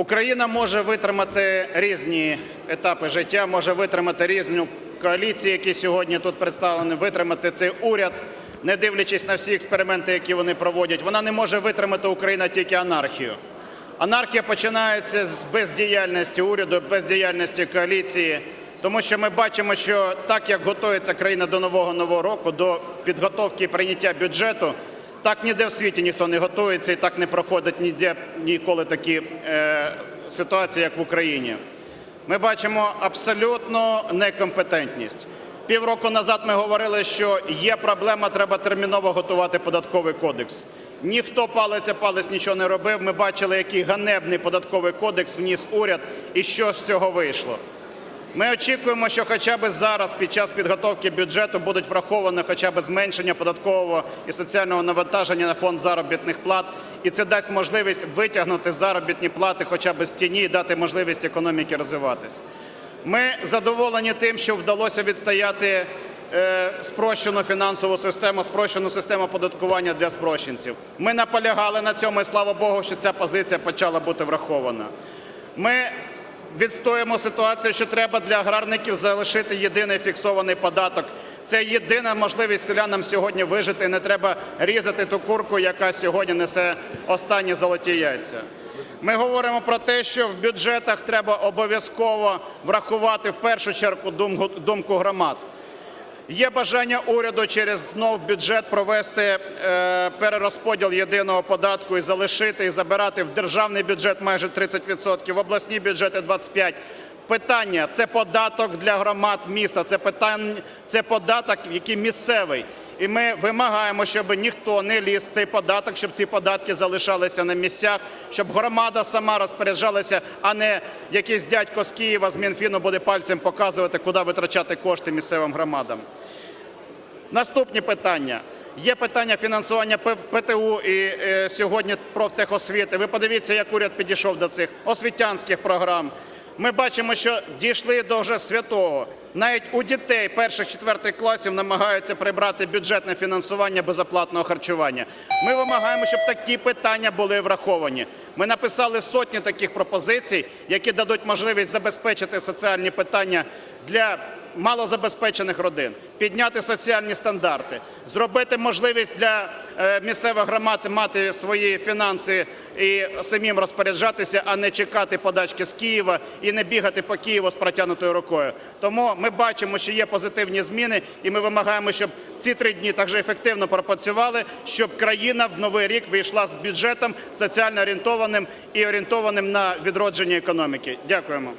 Україна може витримати різні етапи життя, може витримати різні коаліції, які сьогодні тут представлені, витримати цей уряд, не дивлячись на всі експерименти, які вони проводять. Вона не може витримати Україна тільки анархію. Анархія починається з бездіяльності уряду, бездіяльності коаліції, тому що ми бачимо, що так як готується країна до нового нового року, до підготовки і прийняття бюджету, так ніде в світі ніхто не готується і так не проходить ніде ніколи такі е, ситуації, як в Україні. Ми бачимо абсолютну некомпетентність. Півроку назад ми говорили, що є проблема, треба терміново готувати податковий кодекс. Ніхто палець палець нічого не робив. Ми бачили, який ганебний податковий кодекс вніс уряд і що з цього вийшло. Ми очікуємо, що хоча б зараз, під час підготовки бюджету, будуть враховані хоча б зменшення податкового і соціального навантаження на фонд заробітних плат, і це дасть можливість витягнути заробітні плати хоча б з тіні і дати можливість економіки розвиватись. Ми задоволені тим, що вдалося відстояти е, спрощену фінансову систему, спрощену систему податкування для спрощенців. Ми наполягали на цьому, і слава Богу, що ця позиція почала бути врахована. Ми відстоїмо ситуацію, що треба для аграрників залишити єдиний фіксований податок. Це єдина можливість селянам сьогодні вижити. Не треба різати ту курку, яка сьогодні несе останні золоті яйця. Ми говоримо про те, що в бюджетах треба обов'язково врахувати в першу чергу думку, громад. Є бажання уряду через знов бюджет провести е, перерозподіл єдиного податку і залишити і забирати в державний бюджет майже 30%, в обласні бюджети 25%. Питання це податок для громад міста, це питання, це податок, який місцевий. І ми вимагаємо, щоб ніхто не ліз в цей податок, щоб ці податки залишалися на місцях, щоб громада сама розпоряджалася, а не якийсь дядько з Києва з Мінфіну буде пальцем показувати, куди витрачати кошти місцевим громадам. Наступні питання. Є питання фінансування ПТУ і е, сьогодні профтехосвіти. Ви подивіться, як уряд підійшов до цих освітянських програм. Ми бачимо, що дійшли до вже святого. Навіть у дітей перших четвертих класів намагаються прибрати бюджетне фінансування безоплатного харчування. Ми вимагаємо, щоб такі питання були враховані. Ми написали сотні таких пропозицій, які дадуть можливість забезпечити соціальні питання для малозабезпечених родин, підняти соціальні стандарти, зробити можливість для е, місцевих громад мати свої фінанси і самим розпоряджатися, а не чекати подачки з Києва і не бігати по Києву з протягнутою рукою. Тому ми бачимо, що є позитивні зміни, і ми вимагаємо, щоб ці три дні так же ефективно пропрацювали, щоб країна в новий рік вийшла з бюджетом соціально орієнтованим і орієнтованим на відродження економіки. Дякуємо.